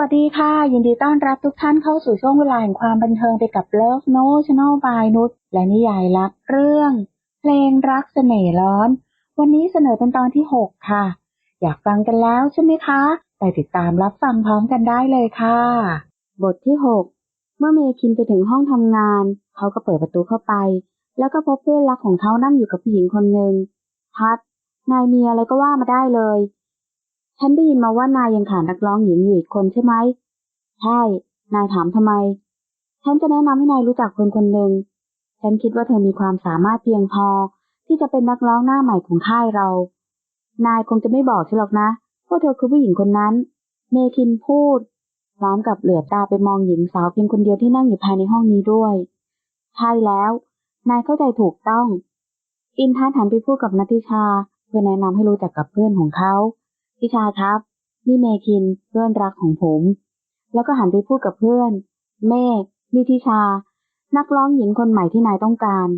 วัสดีค่ะ ยินดีต้อนรับทุกท่านเข้าสู่ช่วงเวลาแห่งความบันเทิงไปกับ Love No Channel by นุชและนิยายรักเรื่อง เพลงรักเสน่ห์ร้อน วันนี้เสนอเป็นตอนที่ 6 ค่ะ อยากฟังกันแล้วใช่ไหมคะ ไปติดตามรับฟังพร้อมกันได้เลยค่ะ บทที่ 6 เมื่อเมคินไปถึงห้องทำงาน เขาก็เปิดประตูเข้าไป แล้วก็พบเพื่อนรักของเขานั่งอยู่กับผู้หญิงคนหนึ่งพัดนายมีอะไรก็ว่ามาได้เลย ฉันได้ยินมาว่านายยังขาดนักร้องหญิงอยู่อีกคนใช่ไหม ใช่ นายถามทำไม ฉันจะแนะนำให้นายรู้จักคนคนหนึ่ง ฉันคิดว่าเธอมีความสามารถเพียงพอ ที่จะเป็นนักร้องหน้าใหม่ของค่ายเรา นายคงจะไม่บอกฉันหรอกนะว่าเธอคือผู้หญิงคนนั้น เมคินพูดพร้อมกับเหลือบตาไปมองหญิงสาวเพียงคนเดียวที่นั่งอยู่ภายในห้องนี้ด้วย ใช่แล้ว นายเข้าใจถูกต้อง อินทัศน์หันไปพูดกับนัทิชา เพื่อแนะนำให้รู้จักกับเพื่อนของเขา ทิชาครับ นี่เมคินเพื่อนรักของผม แล้วก็หันไปพูดกับเพื่อน เมฆนี่ทิชา นักร้องหญิงคนใหม่ที่นายต้องการ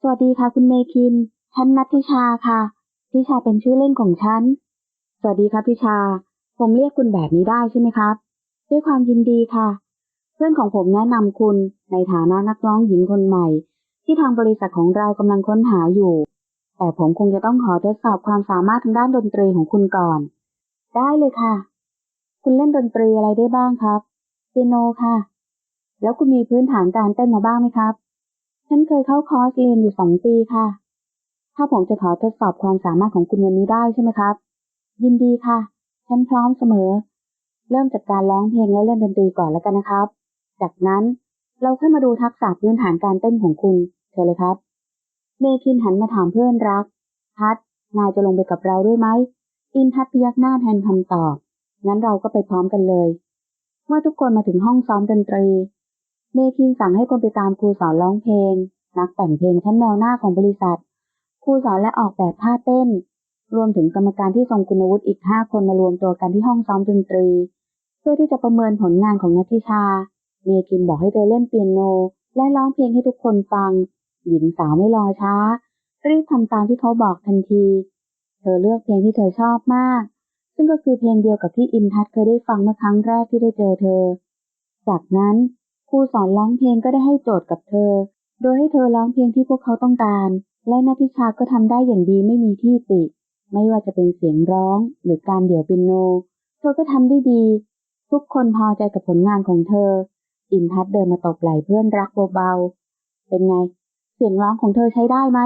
สวัสดีค่ะคุณเมคิน ฉันนัทธิชาค่ะ ทิชาเป็นชื่อเล่นของฉัน สวัสดีครับทิชา ผมเรียกคุณแบบนี้ได้ใช่ไหมครับ ด้วยความยินดีค่ะ เพื่อนของผมแนะนำคุณในฐานะนักร้องหญิงคนใหม่ ที่ทางบริษัทของเรากำลังค้นหาอยู่ แต่ผมคงจะต้องขอทดสอบความสามารถทางด้านดนตรีของคุณก่อน ได้เลยค่ะ คุณเล่นดนตรีอะไรได้บ้างครับเปียโนค่ะ แล้วคุณมีพื้นฐานการเต้นมาบ้างไหมครับ ฉันเคยเข้าคอร์สเรียนอยู่สองปีค่ะ ถ้าผมจะขอทดสอบความสามารถของคุณวันนี้ได้ใช่ไหมครับ ยินดีค่ะ ฉันพร้อมเสมอ เริ่มจากการร้องเพลงและเล่นดนตรีก่อนแล้วกันนะครับ จากนั้นเราค่อยมาดูทักษะพื้นฐานการเต้นของคุณ เชิญเลยครับ เมคินหันมาถามเพื่อนรักทัด นายจะลงไปกับเราด้วยไหม อินทัดพยักหน้าแทนคำตอบ งั้นเราก็ไปพร้อมกันเลย เมื่อทุกคนมาถึงห้องซ้อมดนตรี เมคินสั่งให้คนไปตามครูสอนร้องเพลง นักแต่งเพลงชั้นแนวหน้าของบริษัท ครูสอนและออกแบบท่าเต้น รวมถึงกรรมการที่ทรงคุณวุฒิอีกห้าคนมารวมตัวกันที่ห้องซ้อมดนตรี เพื่อที่จะประเมินผลงานของนัทธิชา เมคินบอกให้เธอเล่นเปียโน และร้องเพลงให้ทุกคนฟัง หญิงสาวไม่รอช้า รีบทำตามที่เขาบอกทันที เธอเลือกเพลงที่เธอชอบมาก ซึ่งก็คือเพลงเดียวกับที่อินทัศเคยได้ฟังเมื่อครั้งแรกที่ได้เจอเธอ จากนั้นครูสอนร้องเพลงก็ได้ให้โจทย์กับเธอ โดยให้เธอร้องเพลงที่พวกเขาต้องการ และนัทิชาก็ทำได้อย่างดีไม่มีที่ติ ไม่ว่าจะเป็นเสียงร้องหรือการเดี่ยวเปียโน เธอก็ทำได้ดี ทุกคนพอใจกับผลงานของเธอ อินทัศเดินมาตบไหล่เพื่อนรักเบาๆเป็นไง เสียงร้องของเธอใช้ได้ไหม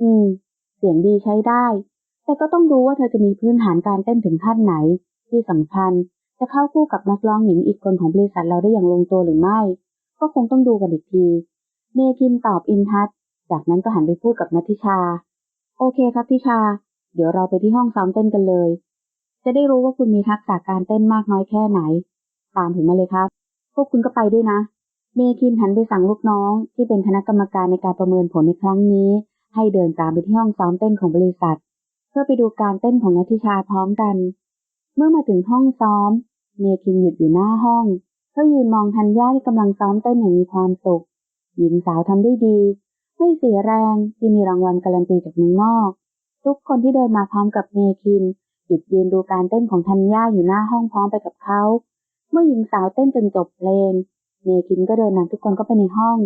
อืม เสียงดีใช้ได้ แต่ก็ต้องดูว่าเธอจะมีพื้นฐานการเต้นถึงขั้นไหน ที่สำคัญ จะเข้าคู่กับนักร้องหญิงอีกคนของบริษัทเราได้อย่างลงตัวหรือไม่ ก็คงต้องดูกันอีกที เมคินตอบอินทัศจากนั้นก็หันไปพูดกับนัทิชา โอเคครับทิชา เดี๋ยวเราไปที่ห้องซ้อมเต้นกันเลย จะได้รู้ว่าคุณมีทักษะการเต้นมากน้อยแค่ไหน ตามผมมาเลยครับ พวกคุณก็ไปด้วยนะ เมคินหันไปสั่งลูกน้อง ที่เป็นคณะกรรมการในการประเมินผลในครั้งนี้ ให้เดินตามไปที่ห้องซ้อมเต้นของบริษัท เพื่อไปดูการเต้นของนัทธิชาพร้อมกัน เมื่อมาถึงห้องซ้อม เมคินหยุดอยู่หน้าห้องเพื่อยืนมองทันย่าที่กำลังซ้อมเต้นอย่างมีความสุข หญิงสาวทำได้ดี ไม่เสียแรงที่มีรางวัลการันตีจากเมืองนอก ทุกคนที่เดินมาพร้อมกับเมคินหยุดยืนดูการเต้นของทันย่าอยู่หน้าห้องพร้อมไปกับเขา เมื่อหญิงสาวเต้นจนจบเพลง เมคินก็เดินนำทุกคนเข้าไปในห้อง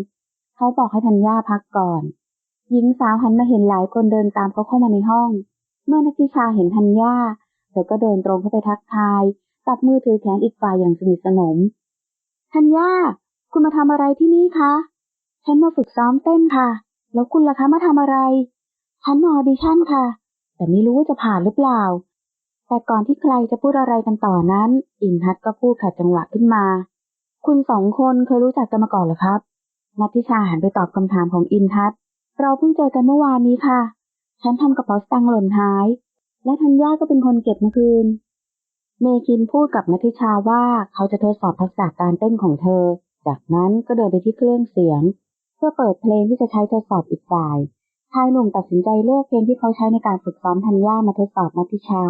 เขาบอกให้ธัญญาพักก่อน หญิงสาวหันมาเห็นหลายคนเดินตามเขาเข้ามาในห้อง เมื่อนักพิชาเห็นธัญญาเธอก็เดินตรงเข้าไปทักทายจับมือถือแขนอีกฝ่ายอย่างสนิทสนม ธัญญา คุณมาทำอะไรที่นี่คะ ฉันมาฝึกซ้อมเต้นค่ะ แล้วคุณล่ะคะมาทำอะไร ฉันมาออดิชั่นค่ะ แต่ไม่รู้ว่าจะผ่านหรือเปล่า แต่ก่อนที่ใครจะพูดอะไรกันต่อนั้น อินทัศก็พูดขัดจังหวะขึ้นมา คุณสองคนเคยรู้จักกันมาก่อนหรอครับ นัทธิชาหันไปตอบคำถามของอินทัศเราเพิ่งเจอกันเมื่อวานนี้ค่ะ ฉันทำกระเป๋าสตางค์หล่นหาย และธัญญาก็เป็นคนเก็บเมื่อคืน เมคินพูดกับนัทธิชาว่าเขาจะทดสอบทักษะการเต้นของเธอ จากนั้นก็เดินไปที่เครื่องเสียง เพื่อเปิดเพลงที่จะใช้ทดสอบอีกฝ่าย ชายหนุ่มตัดสินใจเลือกเพลงที่เขาใช้ในการฝึกซ้อมธัญญามาทดสอบนัทธิชา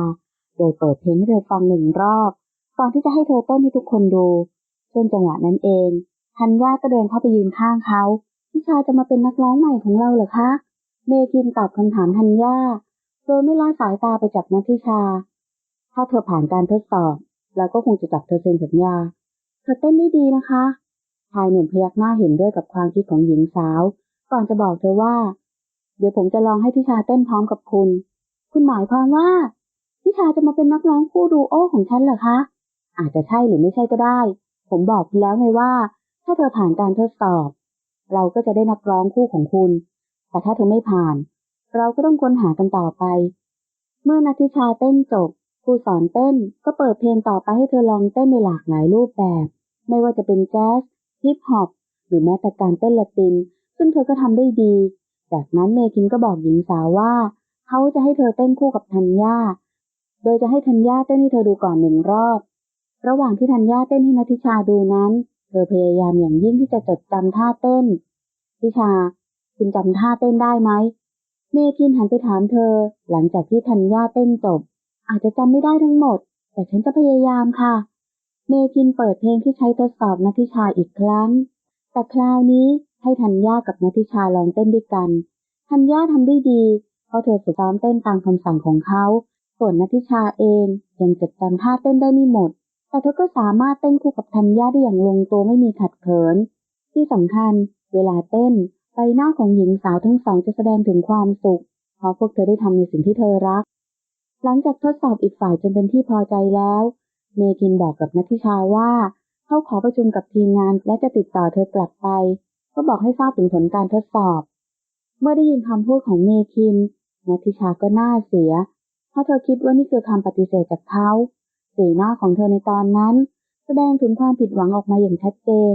โดยเปิดเพลงให้เธอฟังหนึ่งรอบ ก่อนที่จะให้เธอเต้นให้ทุกคนดู จนจังหวะนั้นเองธัญญาก็เดินเข้าไปยืนข้างเขาทิชาจะมาเป็นนักร้องใหม่ของเราเหรอคะ เมคินตอบคำถามธัญญาโดยไม่ละสายตาไปจากนัทธิชา ถ้าเธอผ่านการทดสอบเราก็คงจะจับเธอเซ็นสัญญา เธอเต้นได้ดีนะคะชายหนุ่มพยักหน้าเห็นด้วยกับความคิดของหญิงสาว ก่อนจะบอกเธอว่า เดี๋ยวผมจะลองให้ทิชาเต้นพร้อมกับคุณ คุณหมายความว่าทิชาจะมาเป็นนักร้องคู่ดูโอของฉันเหรอคะ อาจจะใช่หรือไม่ใช่ก็ได้ ผมบอกแล้วไงว่า ถ้าเธอผ่านการทดสอบ เราก็จะได้นักร้องคู่ของคุณ แต่ถ้าเธอไม่ผ่าน เราก็ต้องค้นหากันต่อไป เมื่อนัทธิชาเต้นจบครูสอนเต้นก็เปิดเพลงต่อไปให้เธอลองเต้นในหลากหลายรูปแบบ ไม่ว่าจะเป็นแจ๊สฮิปฮอปหรือแม้แต่การเต้นละติน ซึ่งเธอก็ทำได้ดี จากนั้นเมคินก็บอกหญิงสาวว่า เขาจะให้เธอเต้นคู่กับธัญญาโดยจะให้ธัญญาเต้นให้เธอดูก่อนหนึ่งรอบ ระหว่างที่ธัญญาเต้นให้นัทิชาดูนั้น เธอพยายามอย่างยิ่งที่จะจดจำท่าเต้นทิชา คุณจำท่าเต้นได้ไหม เมคินหันไปถามเธอ หลังจากที่ธัญญาเต้นจบ อาจจะจำไม่ได้ทั้งหมด แต่ฉันจะพยายามค่ะ เมคินเปิดเพลงที่ใช้ทดสอบนัทิชาอีกครั้ง แต่คราวนี้ให้ธัญญากับนัทิชาลองเต้นด้วยกัน ธัญญาทำได้ดี เพราะเธอฝึกซ้อมเต้นตามคำสั่งของเขา ส่วนนัทิชาเองยังจดจำท่าเต้นได้ไม่หมด แต่เธอก็สามารถเต้นคู่กับธัญญาได้อย่างลงตัวไม่มีขัดเขิน ที่สำคัญ เวลาเต้นใบหน้าของหญิงสาวทั้งสองจะแสดงถึงความสุข เพราะพวกเธอได้ทำในสิ่งที่เธอรัก หลังจากทดสอบอีกฝ่ายจนเป็นที่พอใจแล้ว เมคินบอกกับนัทธิชาว่า เขาขอประชุมกับทีมงานและจะติดต่อเธอกลับไป ก็บอกให้ทราบถึงผลการทดสอบ เมื่อได้ยินคำพูดของเมคินนัทธิชาก็น่าเสีย เพราะเธอคิดว่านี่คือคำปฏิเสธจากเขา สีหน้าของเธอในตอนนั้น แสดงถึงความผิดหวังออกมาอย่างชัดเจน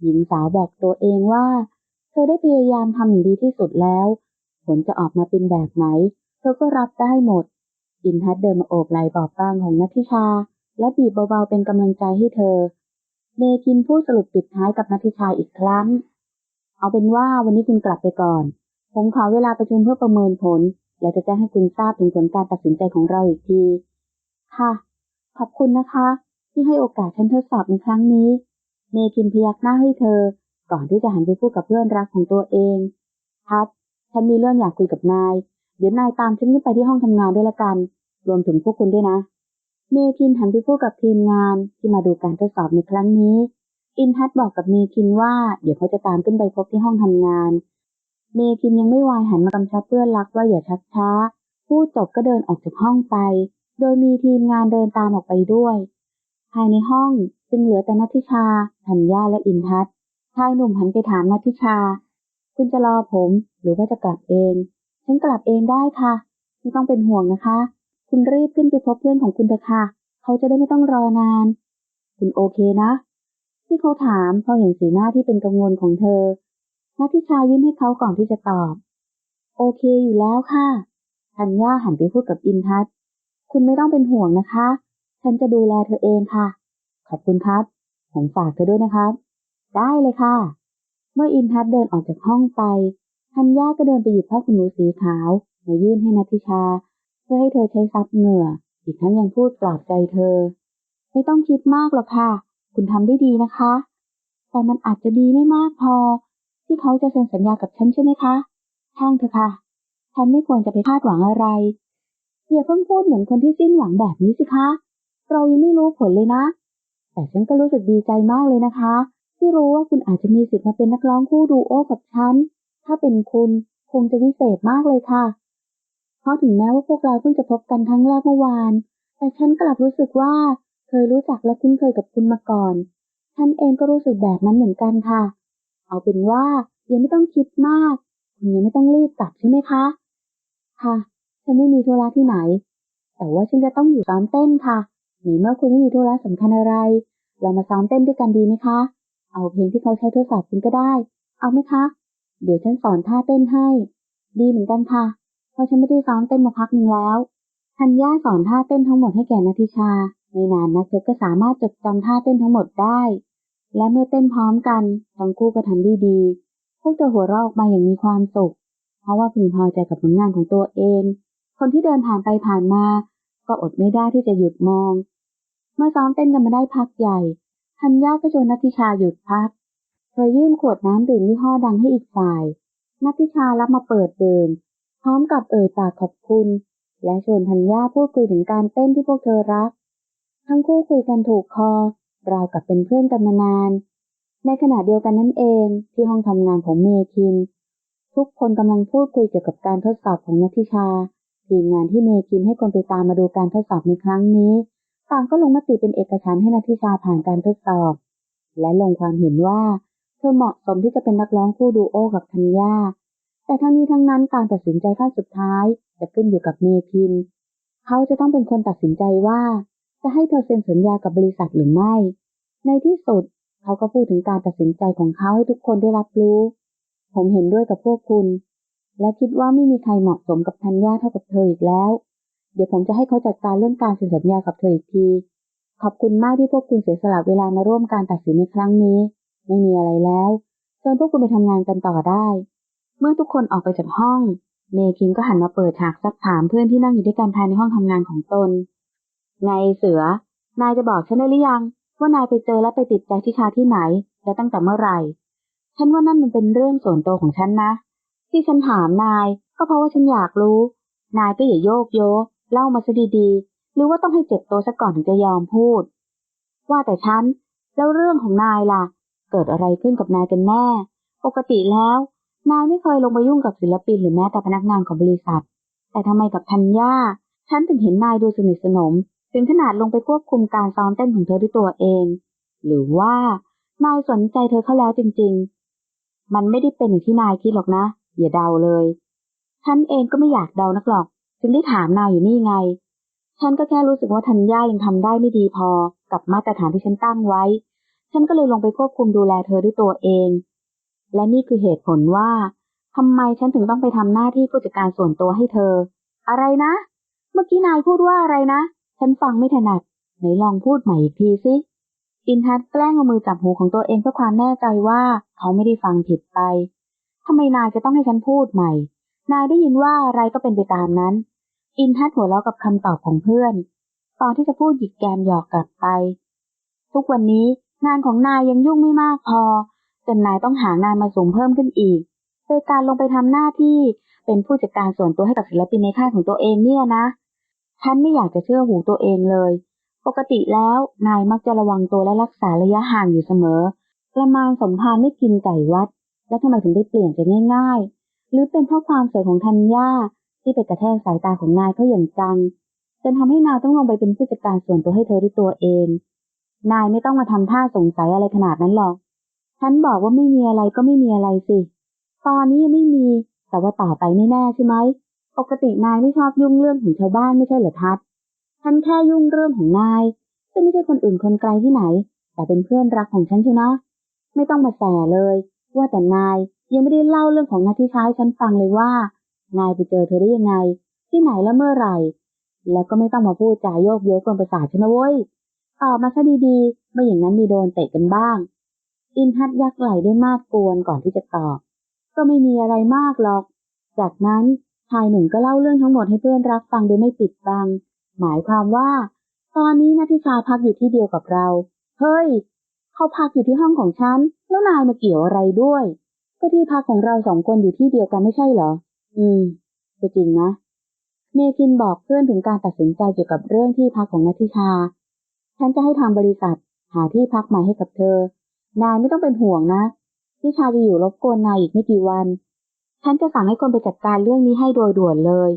หญิงสาวบอกตัวเองว่า เธอได้พยายามทำอย่างดีที่สุดแล้ว ผลจะออกมาเป็นแบบไหน เธอก็รับได้หมด อินทัศเดินมาโอบไหล่บอบบางของนัทธิชา และบีบเบาๆเป็นกำลังใจให้เธอ เมคินพูดสรุปปิดท้ายกับนัทธิชาอีกครั้ง เอาเป็นว่าวันนี้คุณกลับไปก่อน ผมขอเวลาประชุมเพื่อประเมินผล และจะแจ้งให้คุณทราบถึงผลการตัดสินใจของเราอีกที ค่ะ ขอบคุณนะคะ ที่ให้โอกาสฉันทดสอบในครั้งนี้ เมคินพยักหน้าให้เธอ ก่อนที่จะหันไปพูดกับเพื่อนรักของตัวเองพัดฉันมีเรื่องอยากคุยกับนาย เดี๋ยวนายตามฉันขึ้นไปที่ห้องทำงานด้วยละกัน รวมถึงพวกคุณด้วยนะ เมคินหันไปพูดกับทีมงานที่มาดูการทดสอบในครั้งนี้ อินทัศบอกกับเมคินว่า เดี๋ยวเขาจะตามขึ้นไปพบที่ห้องทำงาน เมคินยังไม่วายหันมากำชับเพื่อนรักว่าอย่าชักช้าพูดจบก็เดินออกจากห้องไป โดยมีทีมงานเดินตามออกไปด้วย ภายในห้องจึงเหลือแต่นัทิชา ธัญญาและอินทัศน์ชายหนุ่มหันไปถามนัทิชา คุณจะรอผมหรือว่าจะกลับเอง ฉันกลับเองได้ค่ะ ไม่ต้องเป็นห่วงนะคะ คุณรีบขึ้นไปพบเพื่อนของคุณเถอะค่ะ เขาจะได้ไม่ต้องรอนาน คุณโอเคนะ ที่เขาถามพอเห็นสีหน้าที่เป็นกังวลของเธอนัทิชายิ้มให้เขาก่อนที่จะตอบ โอเคอยู่แล้วค่ะ ธัญญาหันไปพูดกับอินทัศน์ คุณไม่ต้องเป็นห่วงนะคะ ฉันจะดูแลเธอเองค่ะ ขอบคุณครับ ผมฝากเธอด้วยนะครับ ได้เลยค่ะ เมื่ออินทัศเดินออกจากห้องไปธัญญาก็เดินไปหยิบผ้าขนหนูสีขาวมายื่นให้นัทิชา เพื่อให้เธอใช้ซับเหงื่อ อีกทั้งยังพูดปลอบใจเธอ ไม่ต้องคิดมากหรอกค่ะ คุณทำได้ดีนะคะ แต่มันอาจจะดีไม่มากพอ ที่เขาจะเซ็นสัญญากับฉันใช่ไหมคะช่างเถอะค่ะ ฉันไม่ควรจะไปคาดหวังอะไร อย่าเพิ่งพูดเหมือนคนที่สิ้นหวังแบบนี้สิคะ เรายังไม่รู้ผลเลยนะ แต่ฉันก็รู้สึกดีใจมากเลยนะคะ ที่รู้ว่าคุณอาจจะมีสิทธิ์มาเป็นนักร้องคู่ดูโอกับฉัน ถ้าเป็นคุณคงจะวิเศษมากเลยค่ะ เพราะถึงแม้ว่าพวกเราเพิ่งจะพบกันครั้งแรกเมื่อวาน แต่ฉันกลับรู้สึกว่าเคยรู้จักและคุ้นเคยกับคุณมาก่อน ฉันเองก็รู้สึกแบบนั้นเหมือนกันค่ะ เอาเป็นว่ายังไม่ต้องคิดมาก คุณยังไม่ต้องรีบกลับใช่ไหมคะ ค่ะ ฉันไม่มีธุระที่ไหน แต่ว่าฉันจะต้องอยู่ซ้อมเต้นค่ะในเมื่อคุณไม่มีธุระสำคัญอะไร เรามาซ้อมเต้นด้วยกันดีไหมคะ เอาเพลงที่เขาใช้ทดสอบคุณก็ได้ เอาไหมคะ เดี๋ยวฉันสอนท่าเต้นให้ ดีเหมือนกันค่ะ เพราะฉันไม่ได้ซ้อมเต้นมาพักหนึ่งแล้วธัญญาสอนท่าเต้นทั้งหมดให้แก่นัทธิชา ไม่นานนักเธอก็สามารถจดจำท่าเต้นทั้งหมดได้ และเมื่อเต้นพร้อมกันทั้งคู่ก็ทำได้ดี พวกเธอหัวเราะออกมาอย่างมีความสุข เพราะว่าพึงพอใจกับผลงานของตัวเอง คนที่เดินผ่านไปผ่านมา ก็อดไม่ได้ที่จะหยุดมอง เมื่อซ้อมเต้นกันมาได้พักใหญ่ธัญญาก็ชวนนัทธิชาหยุดพักเธอยื่นขวดน้ำดื่มยี่ห้อดังให้อีกฝ่ายนัทธิชารับมาเปิดดื่มพร้อมกับเอ่ยปากขอบคุณ และชวนธัญญาพูดคุยถึงการเต้นที่พวกเธอรัก ทั้งคู่คุยกันถูกคอราวกับเป็นเพื่อนกันมานาน ในขณะเดียวกันนั่นเองที่ห้องทำงานของเมคิน ทุกคนกำลังพูดคุยเกี่ยวกับการทดสอบของนัทธิชา ทีมงานที่เมคินให้คนไปตามมาดูการทดสอบในครั้งนี้ ต่างก็ลงมติเป็นเอกฉันท์ให้นัทธิชาผ่านการทดสอบ และลงความเห็นว่าเธอเหมาะสมที่จะเป็นนักร้องคู่ดูโอกับธัญญาแต่ทั้งนี้ทั้งนั้นการตัดสินใจขั้นสุดท้ายจะขึ้นอยู่กับเมคิน เขาจะต้องเป็นคนตัดสินใจว่า จะให้เธอเซ็นสัญญากับบริษัทหรือไม่ ในที่สุดเขาก็พูดถึงการตัดสินใจของเขาให้ทุกคนได้รับรู้ ผมเห็นด้วยกับพวกคุณ และคิดว่าไม่มีใครเหมาะสมกับธัญญาเท่ากับเธออีกแล้ว เดี๋ยวผมจะให้เขาจัดการเรื่องการเซ็นสัญญากับเธออีกที ขอบคุณมากที่พวกคุณเสียสละเวลามาร่วมการตัดสินในครั้งนี้ ไม่มีอะไรแล้วเชิญพวกคุณไปทำงานกันต่อได้ เมื่อทุกคนออกไปจากห้อง เมคินก็หันมาเปิดฉากซักถามเพื่อนที่นั่งอยู่ด้วยกันภายในห้องทำงานของตน ไงเสือ นายจะบอกฉันได้หรือยัง ว่านายไปเจอและไปติดใจที่ชาที่ไหน และตั้งแต่เมื่อไหร่ ฉันว่านั่นมันเป็นเรื่องส่วนตัวของฉันนะ ที่ฉันถามนายก็เพราะว่าฉันอยากรู้ นายก็อย่าโยกโยเล่ามาซะดีๆ หรือว่าต้องให้เจ็บตัวซะก่อนถึงจะยอมพูด ว่าแต่ฉัน แล้วเรื่องของนายล่ะ เกิดอะไรขึ้นกับนายกันแน่ ปกติแล้ว นายไม่เคยลงไปยุ่งกับศิลปินหรือแม้แต่พนักงานของบริษัท แต่ทำไมกับธัญญาฉันถึงเห็นนายดูสนิทสนม ถึงขนาดลงไปควบคุมการซ้อมเต้นของเธอด้วยตัวเอง หรือว่านายสนใจเธอเข้าแล้วจริง ๆ มันไม่ได้เป็นอย่างที่นายคิดหรอกนะ อย่าเดาเลย ฉันเองก็ไม่อยากเดานักหรอก จึงได้ถามนายอยู่นี่ไง ฉันก็แค่รู้สึกว่าธัญญายังทำได้ไม่ดีพอ กับมาตรฐานที่ฉันตั้งไว้ ฉันก็เลยลงไปควบคุมดูแลเธอด้วยตัวเอง และนี่คือเหตุผลว่าทำไมฉันถึงต้องไปทำหน้าที่ผู้จัดการส่วนตัวให้เธอ อะไรนะ เมื่อกี้นายพูดว่าอะไรนะ ฉันฟังไม่ถนัด ไหนลองพูดใหม่อีกทีสิอินทัศแกล้งเอามือจับหูของตัวเองเพื่อความแน่ใจว่าเขาไม่ได้ฟังผิดไป ทำไมนายจะต้องให้ฉันพูดใหม่ นายได้ยินว่าอะไรก็เป็นไปตามนั้น อินทัศหัวเราะกับคำตอบของเพื่อน ตอนที่จะพูดหยิกแกมหยอกกลับไป ทุกวันนี้งานของนายยังยุ่งไม่มากพอจนนายต้องหางานมาสูงเพิ่มขึ้นอีก โดยการลงไปทำหน้าที่เป็นผู้จัดการส่วนตัวให้กับศิลปินในค่ายของตัวเองเนี่ยนะ ฉันไม่อยากจะเชื่อหูตัวเองเลย ปกติแล้วนายมักจะระวังตัวและรักษาระยะห่างอยู่เสมอ ประมาณสมภารไม่กินไก่วัด แล้วทำไมถึงได้เปลี่ยนใจง่าย ๆ หรือเป็นเพราะความสวยของธัญญาที่ไปกระแทกสายตาของนายเขาอย่างจัง จนทำให้นายต้องลงไปเป็นผู้จัดการส่วนตัวให้เธอด้วยตัวเอง นายไม่ต้องมาทำท่าสงสัยอะไรขนาดนั้นหรอก ฉันบอกว่าไม่มีอะไรก็ไม่มีอะไรสิ ตอนนี้ยังไม่มี แต่ว่าต่อไปไม่แน่ใช่ไหม ปกตินายไม่ชอบยุ่งเรื่องของชาวบ้านไม่ใช่เหรอทัศฉันแค่ยุ่งเรื่องของนาย ซึ่งไม่ใช่คนอื่นคนไกลที่ไหน แต่เป็นเพื่อนรักของฉันใช่ไหมไม่ต้องมาแส่เลย ว่าแต่นายยังไม่ได้เล่าเรื่องของนาทิชายฉันฟังเลยว่า นายไปเจอเธอได้ยังไง ที่ไหนและเมื่อไหร่ แล้วก็ไม่ต้องมาพูดจาโยกโยกกวนประสาทฉันนะเว้ยตอบมาซะดีๆ ไม่อย่างนั้นมีโดนเตะกันบ้าง อินทัดยักไหลด้วยมาดกวนก่อนที่จะตอบ ก็ไม่มีอะไรมากหรอก จากนั้นชายหนุ่มก็เล่าเรื่องทั้งหมดให้เพื่อนรักฟังโดยไม่ปิดบัง หมายความว่า ตอนนี้นาทิชาพักอยู่ที่เดียวกับเรา เฮ้ย เขาพักอยู่ที่ห้องของฉัน แล้วนายมาเกี่ยวอะไรด้วย ก็ที่พักของเราสองคนอยู่ที่เดียวกันไม่ใช่เหรอ อืมก็จริงนะ เมคินบอกเพื่อนถึงการตัดสินใจเกี่ยวกับเรื่องที่พักของนัทธิชา ฉันจะให้ทางบริษัท หาที่พักใหม่ให้กับเธอ นายไม่ต้องเป็นห่วงนะทิชาจะอยู่รบกวนนายอีกไม่กี่วัน ฉันจะสั่งให้คนไปจัดการเรื่องนี้ให้โดยด่วนเลย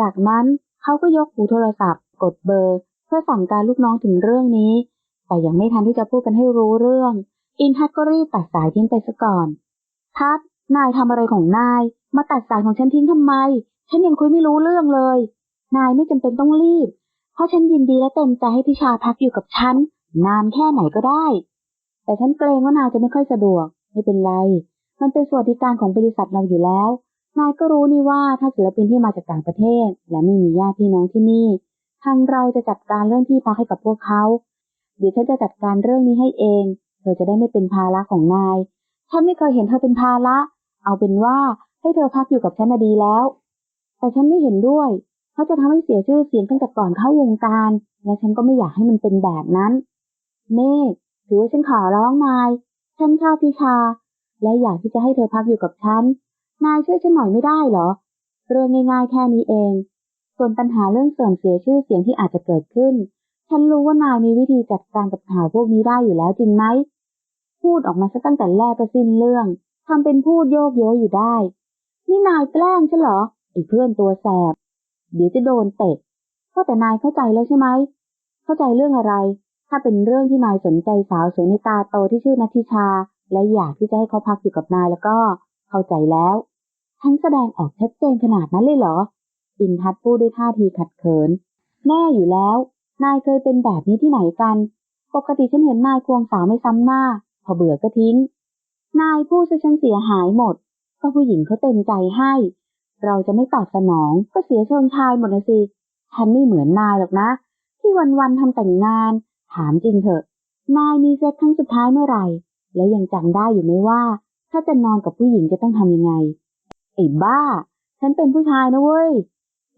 จากนั้นเขาก็ยกหูโทรศัพท์ กดเบอร์ เพื่อสั่งการลูกน้องถึงเรื่องนี้ แต่ยังไม่ทันที่จะพูดกันให้รู้เรื่อง อินทัศก็รีบตัดสายทิ้งไปซะก่อน ทัศนายทำอะไรของนาย มาตัดสายของฉันทิ้งทำไม ฉันยังคุยไม่รู้เรื่องเลย นายไม่จำเป็นต้องรีบ เพราะฉันยินดีและเต็มใจให้พิชาพักอยู่กับฉัน นานแค่ไหนก็ได้ แต่ฉันเกรงว่านายจะไม่ค่อยสะดวก ไม่เป็นไร มันเป็นสวัสดิการของบริษัทเราอยู่แล้ว นายก็รู้นี่ว่าถ้าศิลปินที่มาจากต่างประเทศ และไม่มีญาติพี่น้องที่นี่ ทางเราจะจัดการเรื่องที่พักให้กับพวกเขา เดี๋ยวฉันจะจัดการเรื่องนี้ให้เอง เธอจะได้ไม่เป็นภาระของนาย ฉันไม่เคยเห็นเธอเป็นภาระ เอาเป็นว่าให้เธอพักอยู่กับฉันดีแล้ว แต่ฉันไม่เห็นด้วยเพราจะทำให้เสียชื่อเสียงตั้งแต่ก่อนเข้าวงการ และฉันก็ไม่อยากให้มันเป็นแบบนั้น เมฆถือว่าฉันขอร้องนาย ฉันชอบพิชา และอยากที่จะให้เธอพักอยู่กับฉัน นายช่วยฉันหน่อยไม่ได้เหรอ เรื่องง่ายๆแค่นี้เอง ส่วนปัญหาเรื่องเสื่อมเสียชื่อเสียงที่อาจจะเกิดขึ้น ฉันรู้ว่านายมีวิธีจัดการกับข่าวพวกนี้ได้อยู่แล้วจริงไหม พูดออกมาซะตั้งแต่แรกก็สิ้นเรื่องทำเป็นพูดโยกโยอยู่ได้ นี่นายแกล้งใช่เหรอไอ้เพื่อนตัวแสบ เดี๋ยวจะโดนเตะว่าแต่นายเข้าใจแล้วใช่ไหม เข้าใจเรื่องอะไร ถ้าเป็นเรื่องที่นายสนใจสาวสวยในตาโตที่ชื่อนัทิชา และอยากที่จะให้เขาพักอยู่กับนายแล้วก็ เข้าใจแล้ว ฉันแสดงออกชัดเจนขนาดนั้นเลยเหรออินทัศน์พูดด้วยท่าทีขัดเขิน แน่อยู่แล้ว นายเคยเป็นแบบนี้ที่ไหนกัน ปกติฉันเห็นนายควงสาวไม่ซ้ำหน้า พอเบื่อก็ทิ้ง นายพูดซะฉันเสียหายหมด ก็ผู้หญิงเขาเต็มใจให้ เราจะไม่ตอบสนองก็เสียชิงชายหมดนะสิ ฉันไม่เหมือนนายหรอกนะ ที่วันๆทำแต่งงาน ถามจริงเถอะ นายมีเซ็กครั้งสุดท้ายเมื่อไหร่ แล้วยังจำได้อยู่ไหมว่า ถ้าจะนอนกับผู้หญิงจะต้องทำยังไงไอ้บ้า ฉันเป็นผู้ชายนะเว้ย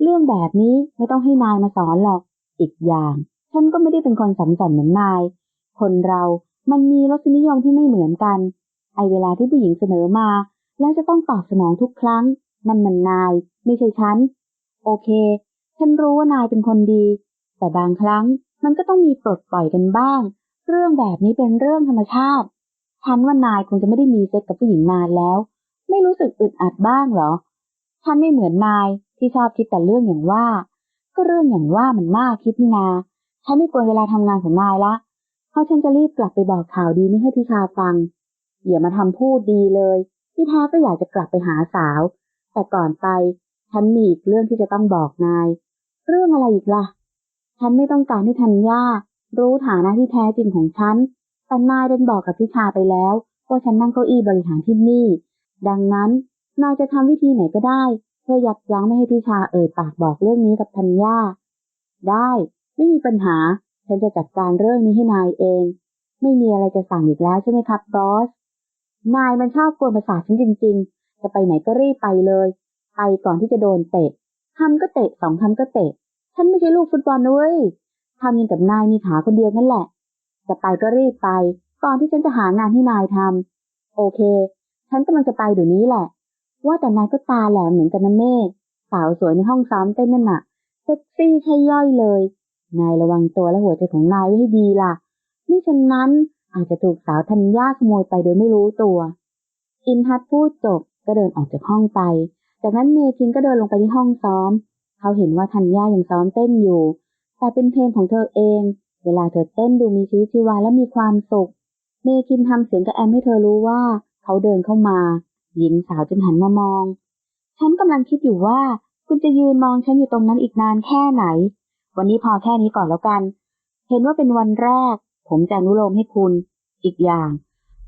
เรื่องแบบนี้ไม่ต้องให้นายมาสอนหรอก อีกอย่าง ฉันก็ไม่ได้เป็นคนสัมสันเหมือนนาย คนเรามันมีรสนิยมที่ไม่เหมือนกัน ไอเวลาที่ผู้หญิงเสนอมา แล้วจะต้องตอบสนองทุกครั้ง นั่นมันนาย ไม่ใช่ฉัน โอเค ฉันรู้ว่านายเป็นคนดี แต่บางครั้งมันก็ต้องมีปลดปล่อยกันบ้าง เรื่องแบบนี้เป็นเรื่องธรรมชาติ ฉันว่านายคงจะไม่ได้มีเซ็กกับผู้หญิงนานแล้ว ไม่รู้สึกอึดอัดบ้างเหรอ ฉันไม่เหมือนนายที่ชอบคิดแต่เรื่องอย่างว่า ก็เรื่องอย่างว่ามันน่าคิดนี่นาฉันไม่กวนเวลาทำงานของนายละ เพราะฉันจะรีบกลับไปบอกข่าวดีนี้ให้ทิชาฟัง อย่ามาทำพูดดีเลยที่แท้ก็อยากจะกลับไปหาสาว แต่ก่อนไป ฉันมีอีกเรื่องที่จะต้องบอกนาย เรื่องอะไรอีกล่ะ ฉันไม่ต้องการให้ธัญญารู้ฐานะที่แท้จริงของฉัน แต่นายดันบอกกับทิชาไปแล้วว่าฉันนั่งเก้าอี้บริหารที่นี่ ดังนั้นนายจะทำวิธีไหนก็ได้ เพื่อยับยั้งไม่ให้ทิชาเอ่ยปากบอกเรื่องนี้กับธัญญา ได้ไม่มีปัญหา ฉันจะจัดการเรื่องนี้ให้นายเอง ไม่มีอะไรจะสั่งอีกแล้วใช่ไหมครับบอส นายมันชอบกวนประสาทฉันจริง ๆ จะไปไหนก็รีบไปเลย ไปก่อนที่จะโดนเตะทำก็เตะสองทำก็เตะ ฉันไม่ใช่ลูกฟุตบอลนะเว้ยทำยังกับนายมีขาคนเดียวนั่นแหละ จะไปก็รีบไป ก่อนที่ฉันจะหางานให้นายทำโอเค ฉันกำลังจะไปเดี๋ยวนี้แหละ ว่าแต่นายก็ตาแหลมเหมือนกันนะเมฆสาวสวยในห้องซ้อมเต้นนั่นน่ะ เซ็กซี่ใช่ย่อยเลย นายระวังตัวและหัวใจของนายไว้ให้ดีล่ะมิฉะนั้นอาจจะถูกสาวธัญญาขโมยไปโดยไม่รู้ตัว อินทัศพูดจบก็เดินออกจากห้องไป จากนั้นเมคินก็เดินลงไปที่ห้องซ้อม เขาเห็นว่าธัญญายังซ้อมเต้นอยู่ แต่เป็นเพลงของเธอเอง เวลาเธอเต้นดูมีชีวิตชีวาและมีความสุข เมคินทำเสียงกระแอมให้เธอรู้ว่า เขาเดินเข้ามา หญิงสาวจึงหันมามอง ฉันกำลังคิดอยู่ว่า คุณจะยืนมองฉันอยู่ตรงนั้นอีกนานแค่ไหน วันนี้พอแค่นี้ก่อนแล้วกัน เห็นว่าเป็นวันแรก ผมจะอนุโลมให้คุณ อีกอย่าง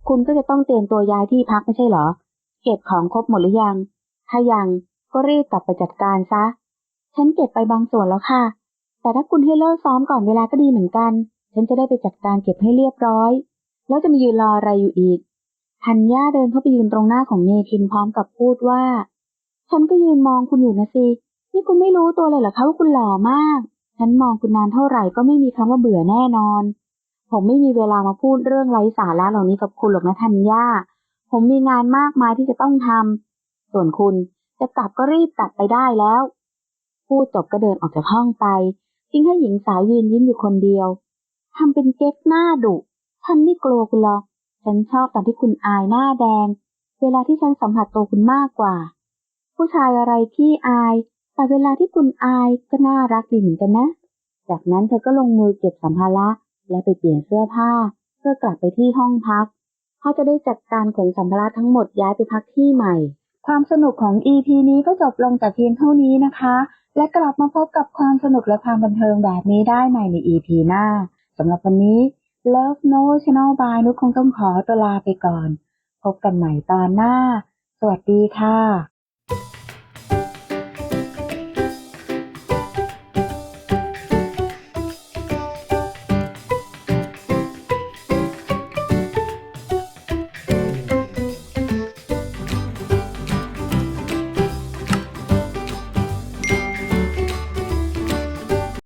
คุณก็จะต้องเตรียมตัวย้ายที่พักไม่ใช่เหรอ เก็บของครบหมดหรือยัง ถ้ายังก็รีบกลับไปจัดการซะ ฉันเก็บไปบางส่วนแล้วค่ะ แต่ถ้าคุณให้เลิกซ้อมก่อนเวลาก็ดีเหมือนกัน ฉันจะได้ไปจัดการเก็บให้เรียบร้อย แล้วจะมายืนรออะไรอยู่อีก ธัญญาเดินเข้าไปยืนตรงหน้าของเมคินพร้อมกับพูดว่า ฉันก็ยืนมองคุณอยู่นะสิ นี่คุณไม่รู้ตัวเลยเหรอคะว่าคุณหล่อมาก ฉันมองคุณนานเท่าไหร่ก็ไม่มีคำว่าเบื่อแน่นอน ผมไม่มีเวลามาพูดเรื่องไร้สาระเหล่านี้กับคุณหรอกนะธัญญา ผมมีงานมากมายที่จะต้องทำ ส่วนคุณจะกลับก็รีบกลับไปได้แล้ว พูดจบก็เดินออกจากห้องไปทิ้งให้หญิงสาวยืนยิ้มอยู่คนเดียวทำเป็นเก๊กหน้าดุ ฉันไม่กลัวคุณหรอก ฉันชอบตอนที่คุณอายหน้าแดง เวลาที่ฉันสัมผัสตัวคุณมากกว่า ผู้ชายอะไรที่อาย แต่เวลาที่คุณอายก็น่ารักดีเหมือนกันนะ จากนั้นเธอก็ลงมือเก็บสัมภาระและไปเปลี่ยนเสื้อผ้า เพื่อกลับไปที่ห้องพักเขาจะได้จัดการขนสัมภาระทั้งหมดย้ายไปพักที่ใหม่ ความสนุกของ EP นี้ก็จบลงแต่เพียงเท่านี้นะคะ และกลับมาพบกับความสนุกและความบันเทิงแบบนี้ได้ใหม่ใน EP หน้าสำหรับวันนี้ Love No Channel by นุชคงต้องขอตัวลาไปก่อน พบกันใหม่ตอนหน้า สวัสดีค่ะ